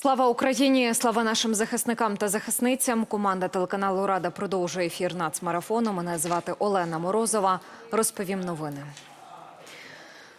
Слава Україні! Слава нашим захисникам та захисницям. Команда телеканалу Рада продовжує ефір нацмарафону. Мене звати Олена Морозова. Розповім новини.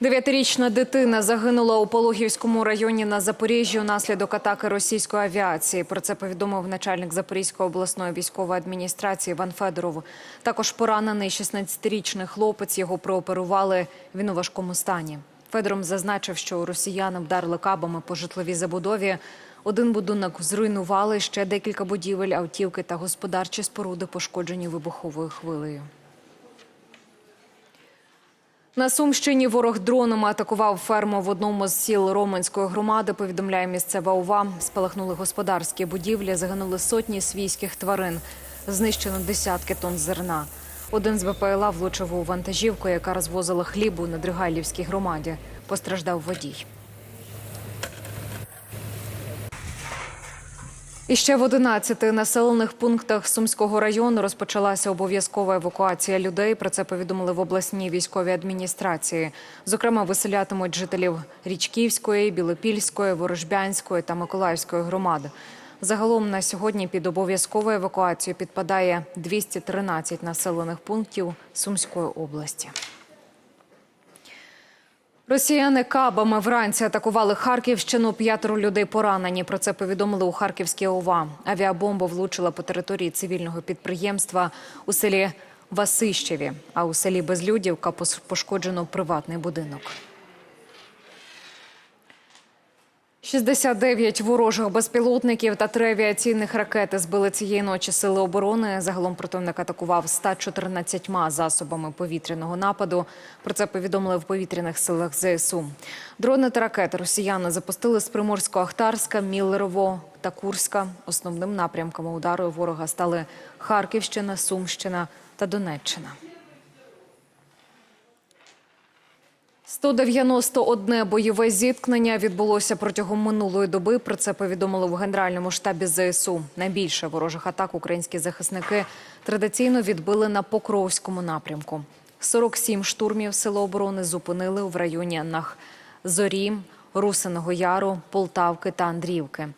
Дев'ятирічна дитина загинула у Пологівському районі на Запоріжжі унаслідок атаки російської авіації. Про це повідомив начальник Запорізької обласної військової адміністрації Іван Федоров. Також поранений 16-річний хлопець. Його прооперували. Він у важкому стані. Федором зазначив, що росіяни вдарили кабами по житловій забудові. Один будинок зруйнували, ще декілька будівель, автівки та господарчі споруди пошкоджені вибуховою хвилею. На Сумщині ворог дронами атакував ферму в одному з сіл Романської громади. Повідомляє місцева ОВА. Спалахнули господарські будівлі, загинули сотні свійських тварин. Знищено десятки тонн зерна. Один з БПЛА влучив у вантажівку, яка розвозила хліб у Недригайлівській громаді. Постраждав водій. І ще в 11 населених пунктах Сумського району розпочалася обов'язкова евакуація людей. Про це повідомили в обласній військовій адміністрації. Зокрема, виселятимуть жителів Річківської, Білопільської, Ворожбянської та Миколаївської громади. Загалом на сьогодні під обов'язкову евакуацію підпадає 213 населених пунктів Сумської області. Росіяни кабами вранці атакували Харківщину. П'ятеро людей поранені. Про це повідомили у Харківській ОВА. Авіабомба влучила по території цивільного підприємства у селі Васищеві. А у селі Безлюдівка пошкоджено приватний будинок. 69 ворожих безпілотників та три авіаційних ракети збили цієї ночі сили оборони. Загалом противник атакував 114 засобами повітряного нападу. Про це повідомили в повітряних силах ЗСУ. Дрони та ракети росіяни запустили з Приморсько-Ахтарська, Міллерово та Курська. Основним напрямками удару ворога стали Харківщина, Сумщина та Донеччина. 191 бойове зіткнення відбулося протягом минулої доби. Про це повідомили в Генеральному штабі ЗСУ. Найбільше ворожих атак українські захисники традиційно відбили на Покровському напрямку. 47 штурмів Сили оборони зупинили в районі Нах Зорі, Русиного Яру, Полтавки та Андріївки.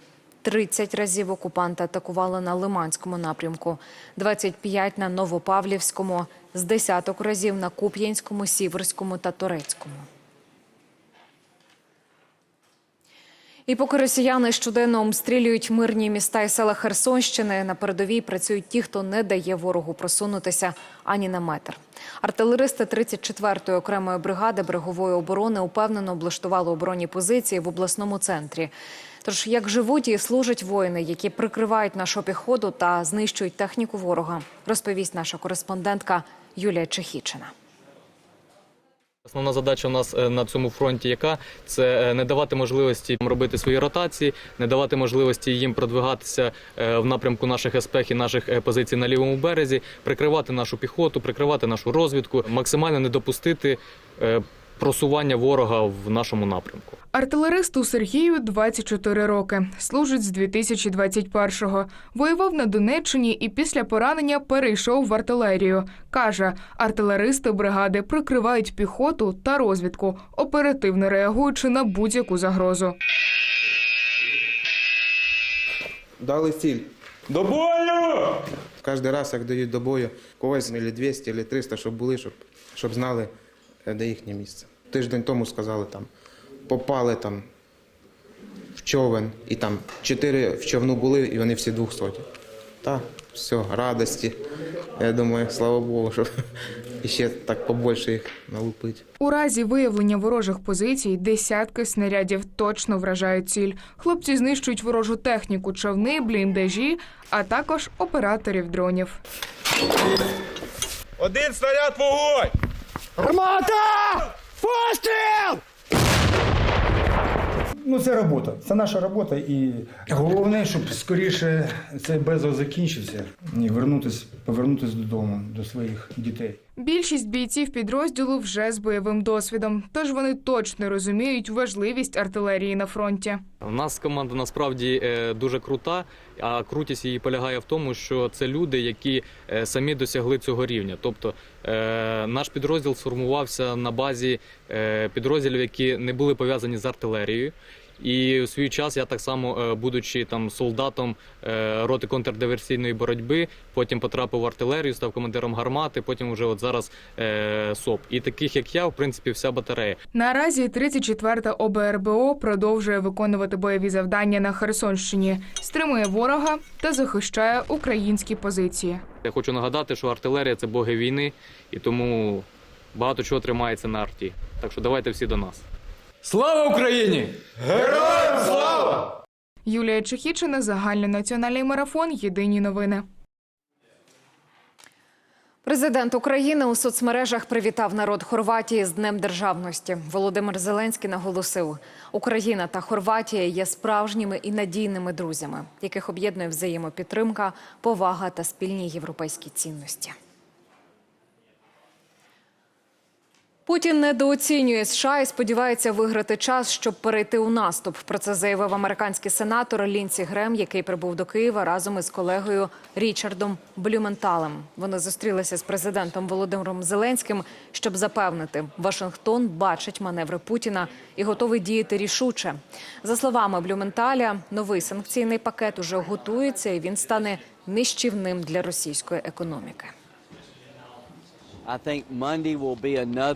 30 разів окупанти атакували на Лиманському напрямку, 25 на Новопавлівському, з десяток разів на Куп'янському, Сіверському та Торецькому. І поки росіяни щоденно обстрілюють мирні міста і села Херсонщини, на передовій працюють ті, хто не дає ворогу просунутися ані на метр. Артилеристи 34-ї окремої бригади берегової оборони упевнено облаштували оборонні позиції в обласному центрі. Тож як живуть і служать воїни, які прикривають нашу піхоту та знищують техніку ворога, розповість наша кореспондентка Юлія Чехічина. Основна задача у нас е, на цьому фронті, яка це е, не давати можливості робити свої ротації, не давати можливості їм продвигатися е, в напрямку наших еспех і наших позицій на лівому березі, прикривати нашу піхоту, прикривати нашу розвідку, максимально не допустити просування ворога в нашому напрямку. Артилеристу Сергію 24 роки. Служить з 2021-го. Воював на Донеччині і після поранення перейшов в артилерію. Каже, артилеристи бригади прикривають піхоту та розвідку, оперативно реагуючи на будь-яку загрозу. Дали ціль. До бою! Кожен раз, як дають до бою, когось або 200, або 300, щоб були, щоб, щоб знали, де їхнє місце. Тиждень тому сказали, там, попали там в човен, і там чотири в човну були, і вони всі двохсоті. Так, все, радості. Я думаю, слава Богу, щоб ще так побольше їх налупити. У разі виявлення ворожих позицій десятки снарядів точно вражають ціль. Хлопці знищують ворожу техніку, човни, бліндажі, а також операторів дронів. Один снаряд вогонь! Ну, це робота. Це наша робота, і головне, щоб скоріше цей безо закінчився і вернутися, повернутися додому, до своїх дітей. Більшість бійців підрозділу вже з бойовим досвідом, тож вони точно розуміють важливість артилерії на фронті. У нас команда насправді е, дуже крута, а крутість її полягає в тому, що це люди, які е, самі досягли цього рівня. Тобто е, наш підрозділ сформувався на базі підрозділів, які не були пов'язані з артилерією. І у свій час я так само, е, будучи там солдатом е, роти контрдиверсійної боротьби, потім потрапив в артилерію, став командиром гармати, потім вже от зараз е, СОП. І таких як я, в принципі, вся батарея. Наразі 34-та ОБРБО продовжує виконувати бойові завдання на Херсонщині, стримує ворога та захищає українські позиції. Я хочу нагадати, що артилерія це боги війни, і тому багато чого тримається на арті. Так що давайте всі до нас. Слава Україні! Героям слава! Юлія Чехічина, загальнонаціональний марафон. Єдині новини. Президент України у соцмережах привітав народ Хорватії з Днем Державності. Володимир Зеленський наголосив, Україна та Хорватія є справжніми і надійними друзями, яких об'єднує взаємопідтримка, повага та спільні європейські цінності. Путін недооцінює США і сподівається виграти час, щоб перейти у наступ. Про це заявив американський сенатор Лінсі Грем, який прибув до Києва разом із колегою Річардом Блюменталем. Вони зустрілися з президентом Володимиром Зеленським, щоб запевнити, Вашингтон бачить маневри Путіна і готовий діяти рішуче. За словами Блюменталя, новий санкційний пакет уже готується і він стане нищівним для російської економіки.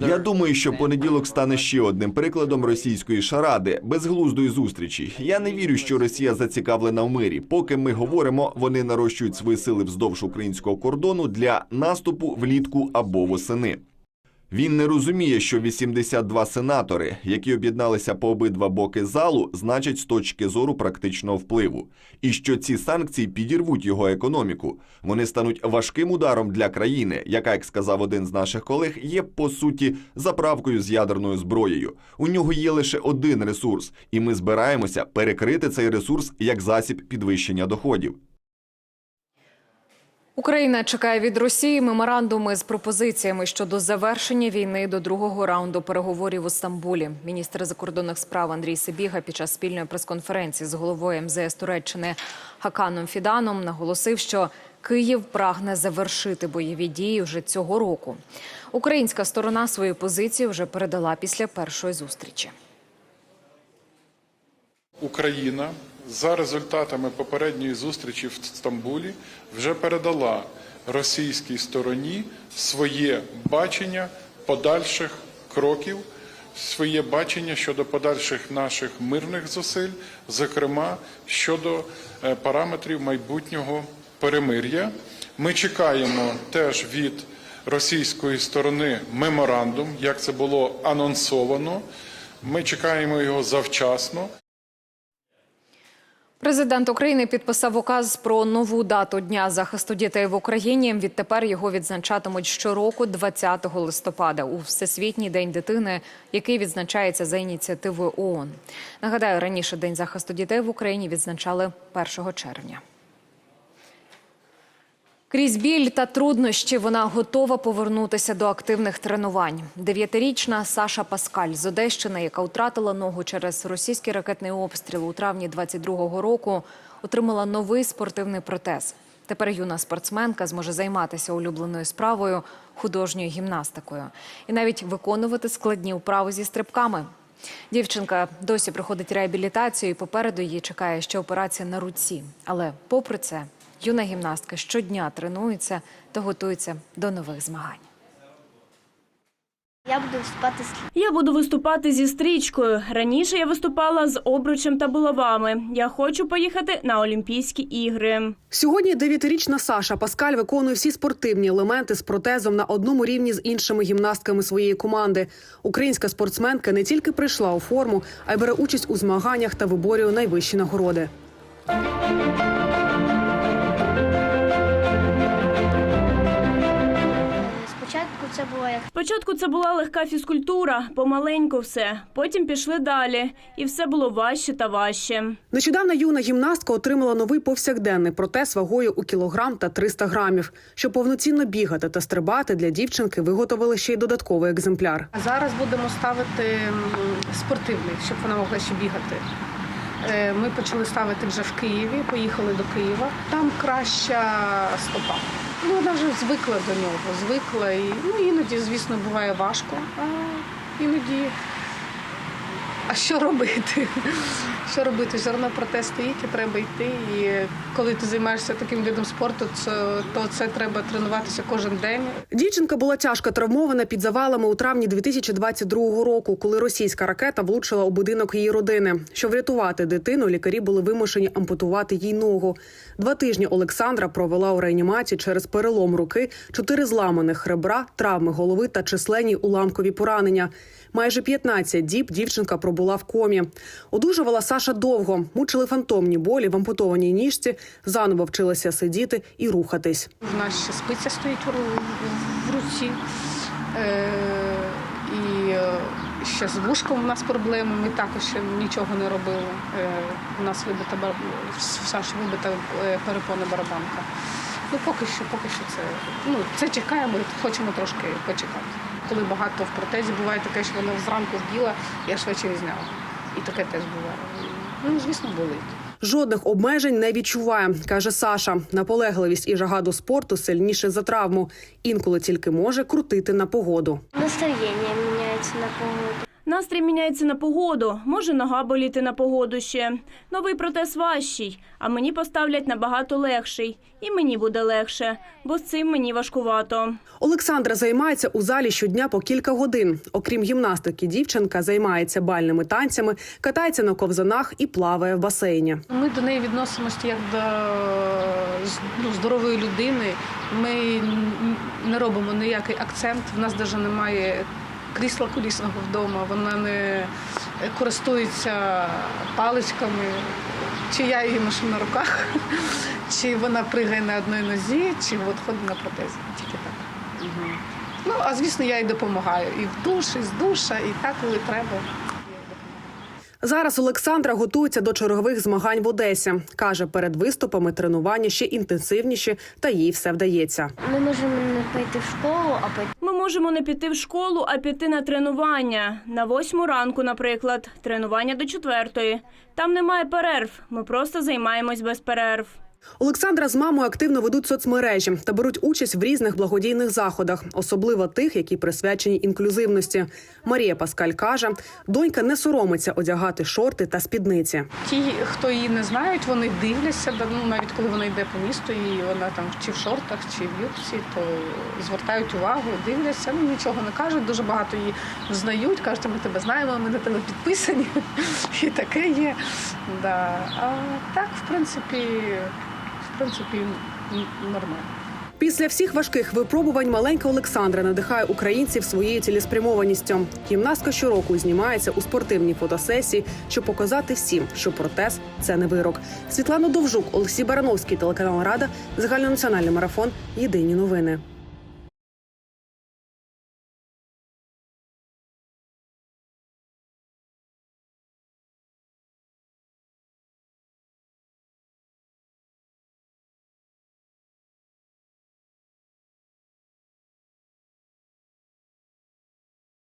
Я думаю, що понеділок стане ще одним прикладом російської шаради, безглуздої зустрічі. Я не вірю, що Росія зацікавлена в мирі. Поки ми говоримо, вони нарощують свої сили вздовж українського кордону для наступу влітку або восени. Він не розуміє, що 82 сенатори, які об'єдналися по обидва боки залу, значать з точки зору практичного впливу, і що ці санкції підірвуть його економіку. Вони стануть важким ударом для країни, яка, як сказав один з наших колег, є по суті заправкою з ядерною зброєю. У нього є лише один ресурс, і ми збираємося перекрити цей ресурс як засіб підвищення доходів. Україна чекає від Росії меморандуми з пропозиціями щодо завершення війни до другого раунду переговорів у Стамбулі. Міністр закордонних справ Андрій Сибіга під час спільної прес-конференції з головою МЗС Туреччини Хаканом Фіданом наголосив, що Київ прагне завершити бойові дії вже цього року. Українська сторона свою позицію вже передала після першої зустрічі. Україна за результатами попередньої зустрічі в Стамбулі вже передала російській стороні своє бачення подальших кроків, своє бачення щодо подальших наших мирних зусиль, зокрема щодо е, параметрів майбутнього перемир'я. Ми чекаємо теж від російської сторони меморандум, як це було анонсовано. Ми чекаємо його завчасно. Президент України підписав указ про нову дату Дня захисту дітей в Україні. Відтепер його відзначатимуть щороку, 20 листопада, у Всесвітній день дитини, який відзначається за ініціативою ООН. Нагадаю, раніше День захисту дітей в Україні відзначали 1 червня. Крізь біль та труднощі вона готова повернутися до активних тренувань. Дев'ятирічна Саша Паскаль з Одещини, яка втратила ногу через російський ракетний обстріл у травні 22-го року, отримала новий спортивний протез. Тепер юна спортсменка зможе займатися улюбленою справою художньою гімнастикою і навіть виконувати складні вправи зі стрибками. Дівчинка досі проходить реабілітацію, і попереду її чекає ще операція на руці. Але попри це, юна гімнастка щодня тренується та готується до нових змагань. Я буду виступати з Я буду виступати зі стрічкою. Раніше я виступала з обручем та булавами. Я хочу поїхати на Олімпійські ігри. Сьогодні дев'ятирічна Саша Паскаль виконує всі спортивні елементи з протезом на одному рівні з іншими гімнастками своєї команди. Українська спортсменка не тільки прийшла у форму, а й бере участь у змаганнях та виборює найвищі нагороди. Це було як Спочатку це була легка фізкультура, помаленьку все. Потім пішли далі, і все було важче та важче. Нещодавно юна гімнастка отримала новий повсякденний протез вагою у кілограм та 300 грамів. Щоб повноцінно бігати та стрибати для дівчинки виготовили ще й додатковий екземпляр. Зараз будемо ставити спортивний, щоб вона могла ще бігати. Е, Ми почали ставити вже в Києві, поїхали до Києва. Там краща стопа. Ну, вона вже звикла до нього, звикла. І, ну, іноді, звісно, буває важко, а іноді а що робити? Що робити? Все одно протест стоїть, і треба йти. І коли ти займаєшся таким видом спорту, то це треба тренуватися кожен день. Дівчинка була тяжко травмована під завалами у травні 2022 року, коли російська ракета влучила у будинок її родини. Щоб врятувати дитину, лікарі були вимушені ампутувати їй ногу. Два тижні Олександра провела у реанімації через перелом руки, чотири зламаних ребра, травми голови та численні уламкові поранення. Майже 15 діб дівчинка пробула в комі. Одужувала Саша довго, мучили фантомні болі в ампутованій ніжці, заново вчилася сидіти і рухатись. У нас ще спиця стоїть в руці. Е, і е, ще з вушком у нас проблеми. Ми також ще нічого не робили. Е, у нас вибита бар- Саші вибита перепона барабанка. Ну поки що, поки що це ну це чекаємо, хочемо трошки почекати. Коли багато в протезі буває таке, що вона зранку вділа, я швидше зняла. І таке теж буває. Ну, звісно, болить. Жодних обмежень не відчуває, каже Саша. Наполегливість і жага до спорту сильніше за травму. Інколи тільки може крутити на погоду. Настроєння міняється на погоду. Настрій міняється на погоду. Може нога боліти на погоду ще. Новий протез важчий, а мені поставлять набагато легший. І мені буде легше, бо з цим мені важкувато. Олександра займається у залі щодня по кілька годин. Окрім гімнастики, дівчинка займається бальними танцями, катається на ковзанах і плаває в басейні. Ми до неї відносимося як до ну, здорової людини. Ми не робимо ніякий акцент. В нас навіть немає крісла колісного вдома. Вона не користується паличками. Чи я її ношу на руках, чи вона пригає на одній нозі, чи от ходить на протезі. Тільки так. Угу. Ну, а звісно, я їй допомагаю. І в душ, і з душа, і так, коли треба. Зараз Олександра готується до чергових змагань в Одесі. каже, перед виступами тренування ще інтенсивніші, та їй все вдається. Ми можемо не піти в школу, а піти. Ми можемо не піти в школу, а піти на тренування. На восьму ранку, наприклад, тренування до четвертої. Там немає перерв. Ми просто займаємось без перерв. Олександра з мамою активно ведуть соцмережі та беруть участь в різних благодійних заходах, особливо тих, які присвячені інклюзивності. Марія Паскаль каже, донька не соромиться одягати шорти та спідниці. Ті, хто її не знають, вони дивляться, ну, навіть коли вона йде по місту, і вона там чи в шортах, чи в юбці, то звертають увагу, дивляться, ну нічого не кажуть. Дуже багато її знають, кажуть, ми тебе знаємо, ми на тебе підписані. І таке є. Да. А так, в принципі, принципі, нормально. Після всіх важких випробувань маленька Олександра надихає українців своєю цілеспрямованістю. Гімнастка щороку знімається у спортивній фотосесії, щоб показати всім, що протез це не вирок. Світлана Довжук, Олексій Барановський, телеканал Рада, загальнонаціональний марафон. Єдині новини.